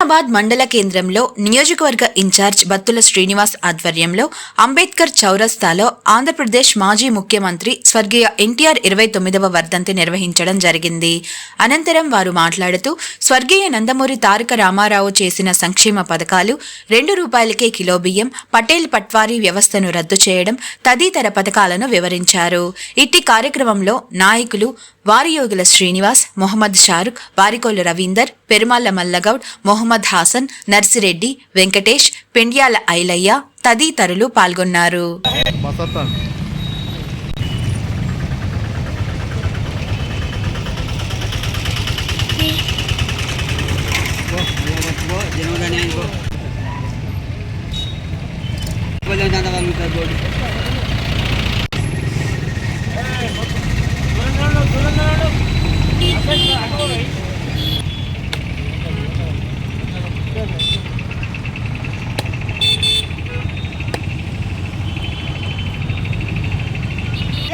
హైదరాబాద్ మండల కేంద్రంలో నియోజకవర్గ ఇన్ఛార్జ్ బత్తుల శ్రీనివాస్ ఆధ్వర్యంలో అంబేద్కర్ చౌరస్తాలో ఆంధ్రప్రదేశ్ మాజీ ముఖ్యమంత్రి స్వర్గీయ ఎన్టీఆర్ ఇరవై తొమ్మిదవ వర్ధంతి నిర్వహించడం జరిగింది. అనంతరం వారు మాట్లాడుతూ స్వర్గీయ నందమూరి తారక రామారావు చేసిన సంక్షేమ పథకాలు రెండు రూపాయలకే కిలో బియ్యం పటేల్ పట్వారీ వ్యవస్థను రద్దు చేయడం తదితర పథకాలను వివరించారు. ఇట్టి కార్యక్రమంలో నాయకులు వారియోగుల శ్రీనివాస్ మొహమ్మద్ షారుఖ్ వారికోలు రవీందర్ పెరుమాళ్ళ మల్లగౌడ్ మొహమ్మద్ హాసన్ నర్సిరెడ్డి వెంకటేష్ పెండ్యాల ఐలయ్య తదితరులు పాల్గొన్నారు. మసత్తాన్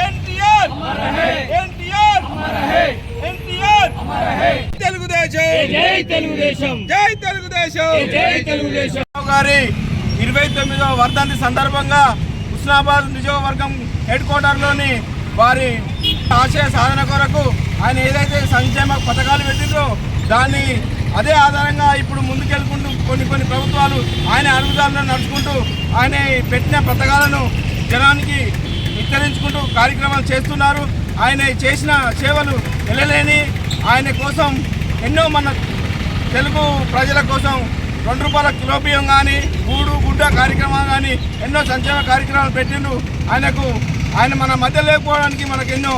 ఎన్టీఆర్ ఎన్టీఆర్ ఎన్టీఆర్ తెలుగుదేశం జై తెలుగుదేశం. జై తెలుగుదేశం. జై తెలుగుదేశం. గారి ఇరవై తొమ్మిదవ వర్ధంతి సందర్భంగా హుస్నాబాద్ నియోజకవర్గం హెడ్ క్వార్టర్లోని వారి ఆశయ సాధన కొరకు ఆయన ఏదైతే సంక్షేమ పథకాలు పెట్టిందో దాన్ని అదే ఆధారంగా ఇప్పుడు ముందుకెళ్కుంటూ కొన్ని కొన్ని ప్రభుత్వాలు ఆయన అడుగుదారులను నడుచుకుంటూ ఆయన పెట్టిన పథకాలను జనానికి విస్తరించుకుంటూ కార్యక్రమాలు చేస్తున్నారు. ఆయన చేసిన సేవలు వెళ్ళలేని ఆయన కోసం ఎన్నో మన తెలుగు ప్రజల కోసం రెండు రూపాయల కిలో బియ్యం కానీ గూడు గుడ్డ కార్యక్రమాలు కానీ ఎన్నో సంక్షేమ కార్యక్రమాలు పెట్టిండు. ఆయనకు ఆయన మన మధ్య లేకపోవడానికి మనకు ఎన్నో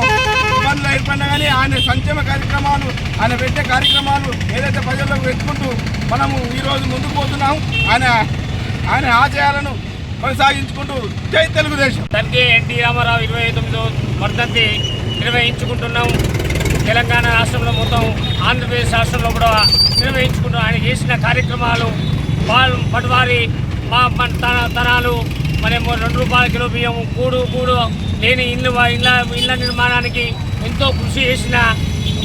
ఇబ్బందులు ఏర్పడినా కానీ ఆయన సంక్షేమ కార్యక్రమాలు ఆయన పెట్టే కార్యక్రమాలు ఏదైతే ప్రజల్లోకి పెట్టుకుంటూ మనము ఈరోజు ముందుకు పోతున్నాం ఆయన ఆయన ఆశయాలను కొనసాగించుకుంటూ జై తెలుగుదేశం. తండ్రి ఎన్టీ రామారావు ఇరవై తొమ్మిదో వర్ధంతి నిర్వహించుకుంటున్నాం. తెలంగాణ రాష్ట్రంలో మొత్తం ఆంధ్రప్రదేశ్ రాష్ట్రంలో కూడా నిర్వహించుకుంటూ ఆయన చేసిన కార్యక్రమాలు వాళ్ళు పటువారి మా తన తరాలు మరేమో రెండు రూపాయల కిలో బియ్యం కూడు కూడు లేని ఇల్లు ఇళ్ళ ఇళ్ళ నిర్మాణానికి ఎంతో కృషి చేసిన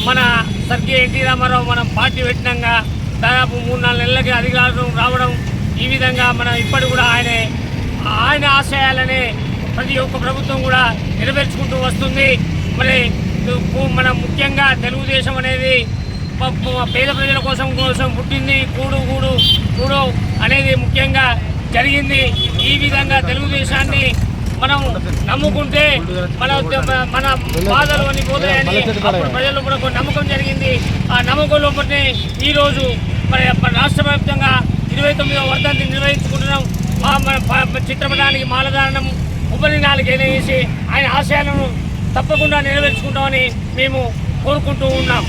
మన సర్గే ఎన్టీ రామారావు మనం పార్టీ పెట్టినాక దాదాపు మూడు నాలుగు నెలలకి అధికారం రావడం ఈ విధంగా మనం ఇప్పటి కూడా ఆయనే ఆయన ఆశయాలనే ప్రతి ఒక్క ప్రభుత్వం కూడా నెరవేర్చుకుంటూ వస్తుంది. మరి మన ముఖ్యంగా తెలుగుదేశం అనేది పేద ప్రజల కోసం కోసం పుట్టింది కూడు కూడు కూడు అనేది ముఖ్యంగా జరిగింది. ఈ విధంగా తెలుగుదేశాన్ని మనం నమ్ముకుంటే మన మన బాధలు అని పోతాయని అప్పుడు ప్రజల్లో కూడా ఒక నమ్మకం జరిగింది. ఆ నమ్మకం లోపలనే ఈరోజు మరి రాష్ట్ర వ్యాప్తంగా ఇరవై తొమ్మిదవ వర్ధంతి నిర్వహించుకుంటున్నాం. మన చిత్రపటానికి మాలధారణం ఉపనినాలకు వేసి ఆయన ఆశయాలను తప్పకుండా నెరవేర్చుకుంటామని మేము కోరుకుంటూ ఉన్నాం.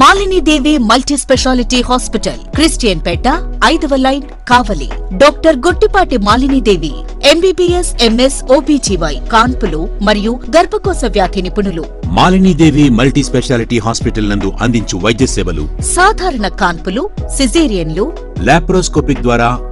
Malinidevi multi speciality hospital Christian Peta ఐదవ line Kavali. Doctor Gottipati Malinidevi MBBS MS OBGY కాన్పులు మరియు గర్భకోశ వ్యాధి నిపుణులు. మాలినీదేవి మల్టీ స్పెషాలిటీ హాస్పిటల్ నందు అందించు వైద్య సేవలు. సాధారణ కాన్పులు సిజేరియన్లు. లాప్రోస్కోపిక్ ద్వారా